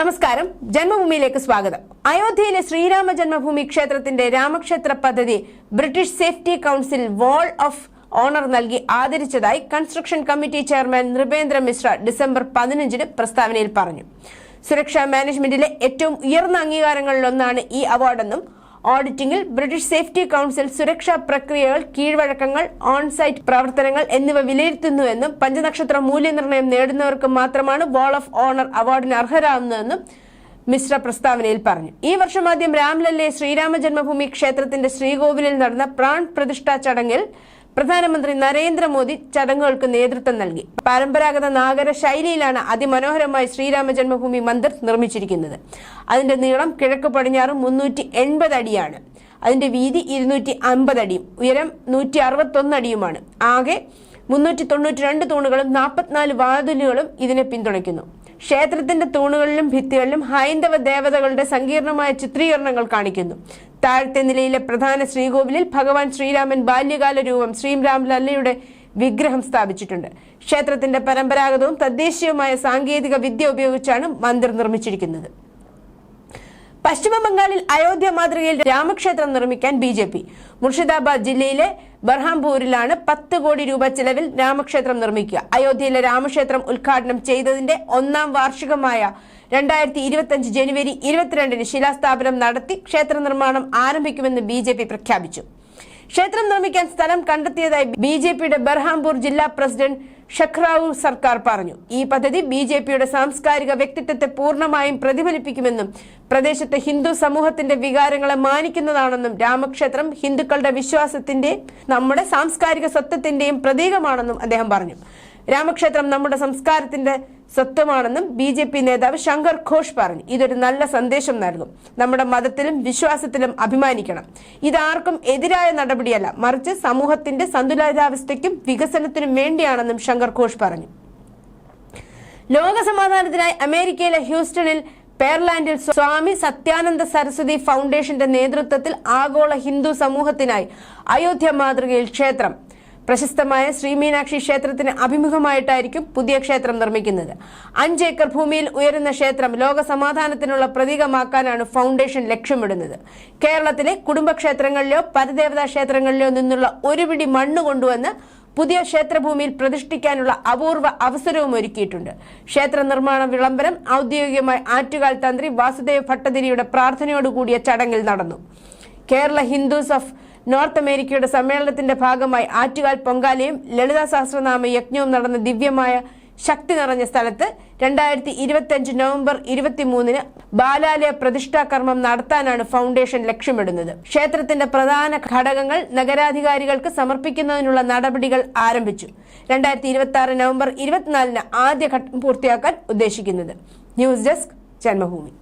നമസ്കാരം. ജന്മഭൂമിയിലേക്ക് സ്വാഗതം. അയോധ്യയിലെ ശ്രീരാമ ജന്മഭൂമി ക്ഷേത്രത്തിന്റെ രാമക്ഷേത്ര പദ്ധതി British safety council wall of honour നൽകി ആദരിച്ചതായി construction committee chairman Nripendra Mishra December പതിനഞ്ചിന് പ്രസ്താവനയിൽ പറഞ്ഞു. സുരക്ഷാ മാനേജ്മെന്റിലെ ഏറ്റവും ഉയർന്ന അംഗീകാരങ്ങളിലൊന്നാണ് ഈ അവാർഡെന്നും ഓഡിറ്റിംഗിൽ ബ്രിട്ടീഷ് സേഫ്റ്റി കൗൺസിൽ സുരക്ഷാ പ്രക്രിയകൾ കീഴ്വഴക്കങ്ങൾ ഓൺസൈറ്റ് പ്രവർത്തനങ്ങൾ എന്നിവ വിലയിരുത്തുന്നുവെന്നും പഞ്ചനക്ഷത്ര മൂല്യനിർണയം നേടുന്നവർക്ക് മാത്രമാണ് വാൾ ഓഫ് ഓണർ അവാർഡിന് അർഹരാകുന്നതെന്നും മിശ്ര പ്രസ്താവനയിൽ പറഞ്ഞു. ഈ വർഷം ആദ്യം രാംലല്ലെ ശ്രീരാമ ജന്മഭൂമി ക്ഷേത്രത്തിന്റെ ശ്രീകോവിലിൽ നടന്ന പ്രാൺ പ്രതിഷ്ഠാ ചടങ്ങിൽ പ്രധാനമന്ത്രി നരേന്ദ്രമോദി ചടങ്ങുകൾക്ക് നേതൃത്വം നൽകി. പരമ്പരാഗത നാഗര ശൈലിയിലാണ് അതിമനോഹരമായി ശ്രീരാമ ജന്മഭൂമി മന്ദിർ നിർമ്മിച്ചിരിക്കുന്നത്. അതിന്റെ നീളം കിഴക്ക് പടിഞ്ഞാറ് മുന്നൂറ്റി എൺപത് അടിയാണ്. അതിന്റെ വീതി ഇരുന്നൂറ്റി അമ്പത് അടിയും ഉയരം നൂറ്റി അറുപത്തൊന്ന് അടിയുമാണ്. ആകെ മുന്നൂറ്റി തൊണ്ണൂറ്റി രണ്ട് തൂണുകളും നാൽപ്പത്തിനാല് വാതിലുകളും ഇതിനെ പിന്തുണയ്ക്കുന്നു. ക്ഷേത്രത്തിന്റെ തൂണുകളിലും ഭിത്തികളിലും ഹൈന്ദവ ദേവതകളുടെ സങ്കീർണമായ ചിത്രീകരണങ്ങൾ കാണിക്കുന്നു. താഴത്തെ നിലയിലെ പ്രധാന ശ്രീകോവിലിൽ ഭഗവാൻ ശ്രീരാമൻ ബാല്യകാല രൂപം ശ്രീരാം ലല്ലയുടെ വിഗ്രഹം സ്ഥാപിച്ചിട്ടുണ്ട്. ക്ഷേത്രത്തിന്റെ പരമ്പരാഗതവും തദ്ദേശീയവുമായ സാങ്കേതിക വിദ്യ ഉപയോഗിച്ചാണ് മന്ദിർ നിർമ്മിച്ചിരിക്കുന്നത്. പശ്ചിമ ബംഗാളിൽ അയോധ്യ മാതൃകയിൽ രാമക്ഷേത്രം നിർമ്മിക്കാൻ ബി ജെ പി. മുർഷിദാബാദ് ജില്ലയിലെ ബർഹാംപൂരിലാണ് പത്ത് കോടി രൂപ ചെലവിൽ രാമക്ഷേത്രം നിർമ്മിക്കുക. അയോധ്യയിലെ രാമക്ഷേത്രം ഉദ്ഘാടനം ചെയ്തതിന്റെ ഒന്നാം വാർഷികമായ രണ്ടായിരത്തി ഇരുപത്തിയഞ്ച് ജനുവരി ഇരുപത്തിരണ്ടിന് ശിലാസ്ഥാപനം നടത്തി ക്ഷേത്ര നിർമ്മാണം ആരംഭിക്കുമെന്ന് ബി പ്രഖ്യാപിച്ചു. ക്ഷേത്രം നിർമ്മിക്കാൻ സ്ഥലം കണ്ടെത്തിയതായി ബി ബർഹാംപൂർ ജില്ലാ പ്രസിഡന്റ് ഷഖ്റാവു സർക്കാർ പറഞ്ഞു. ഈ പദ്ധതി ബി ജെ പിയുടെ സാംസ്കാരിക വ്യക്തിത്വത്തെ പൂർണമായും പ്രതിഫലിപ്പിക്കുമെന്നും പ്രദേശത്തെ ഹിന്ദു സമൂഹത്തിന്റെ വികാരങ്ങളെ മാനിക്കുന്നതാണെന്നും രാമക്ഷേത്രം ഹിന്ദുക്കളുടെ വിശ്വാസത്തിന്റെ നമ്മുടെ സാംസ്കാരിക സ്വത്വത്തിന്റെയും പ്രതീകമാണെന്നും അദ്ദേഹം പറഞ്ഞു. രാമക്ഷേത്രം നമ്മുടെ സംസ്കാരത്തിന്റെ സ്വത്വമാണെന്നും ബി ജെ പി നേതാവ് ശങ്കർ ഘോഷ് പറഞ്ഞു. ഇതൊരു നല്ല സന്ദേശം നൽകും. നമ്മുടെ മതത്തിലും വിശ്വാസത്തിലും അഭിമാനിക്കണം. ഇതാർക്കും എതിരായ നടപടിയല്ല. മറിച്ച് സമൂഹത്തിന്റെ സന്തുലിതാവസ്ഥയ്ക്കും വികസനത്തിനും വേണ്ടിയാണെന്നും ശങ്കർ ഘോഷ് പറഞ്ഞു. ലോകസമാധാനത്തിനായി അമേരിക്കയിലെ ഹ്യൂസ്റ്റണിൽ പേർലാൻഡിൽ സ്വാമി സത്യാനന്ദ സരസ്വതി ഫൗണ്ടേഷന്റെ നേതൃത്വത്തിൽ ആഗോള ഹിന്ദു സമൂഹത്തിനായി അയോധ്യ മാതൃകയിൽ ക്ഷേത്രം പ്രശസ്തമായ ശ്രീമീനാക്ഷി ക്ഷേത്രത്തിന് അഭിമുഖമായിട്ടായിരിക്കും പുതിയ ക്ഷേത്രം നിർമ്മിക്കുന്നത്. അഞ്ച് ഏക്കർ ഭൂമിയിൽ ഉയരുന്ന ക്ഷേത്രം ലോക സമാധാനത്തിനുള്ള പ്രതീകമാക്കാനാണ് ഫൗണ്ടേഷൻ ലക്ഷ്യമിടുന്നത്. കേരളത്തിലെ കുടുംബക്ഷേത്രങ്ങളിലോ പരദേവതാ ക്ഷേത്രങ്ങളിലോ നിന്നുള്ള ഒരു പിടി മണ്ണ് കൊണ്ടുവന്ന് പുതിയ ക്ഷേത്രഭൂമിയിൽ പ്രതിഷ്ഠിക്കാനുള്ള അപൂർവ അവസരവും ഒരുക്കിയിട്ടുണ്ട്. ക്ഷേത്ര നിർമ്മാണ വിളംബരം ഔദ്യോഗികമായി ആറ്റുകാൽ തന്ത്രി വാസുദേവ് ഭട്ടതിരിയുടെ പ്രാർത്ഥനയോടുകൂടിയ ചടങ്ങിൽ നടന്നു. കേരള ഹിന്ദുസ് ഓഫ് നോർത്ത് അമേരിക്കയുടെ സമ്മേളനത്തിന്റെ ഭാഗമായി ആറ്റുകാൽ പൊങ്കാലയും ലളിതാ സഹസ്രനാമ യജ്ഞവും നടന്ന ദിവ്യമായ ശക്തി നിറഞ്ഞ സ്ഥലത്ത് രണ്ടായിരത്തി ഇരുപത്തിയഞ്ച് നവംബർ ഇരുപത്തിമൂന്നിന് ബാലാലയ പ്രതിഷ്ഠാ കർമ്മം നടത്താനാണ് ഫൗണ്ടേഷൻ ലക്ഷ്യമിടുന്നത്. ക്ഷേത്രത്തിന്റെ പ്രധാന ഘടകങ്ങൾ നഗരാധികാരികൾക്ക് സമർപ്പിക്കുന്നതിനുള്ള നടപടികൾ ആരംഭിച്ചു. രണ്ടായിരത്തി ഇരുപത്തി ആറ് നവംബർ ഇരുപത്തിനാലിന് ആദ്യഘട്ടം പൂർത്തിയാക്കാൻ ഉദ്ദേശിക്കുന്നത്. News desk Janmabhoomi.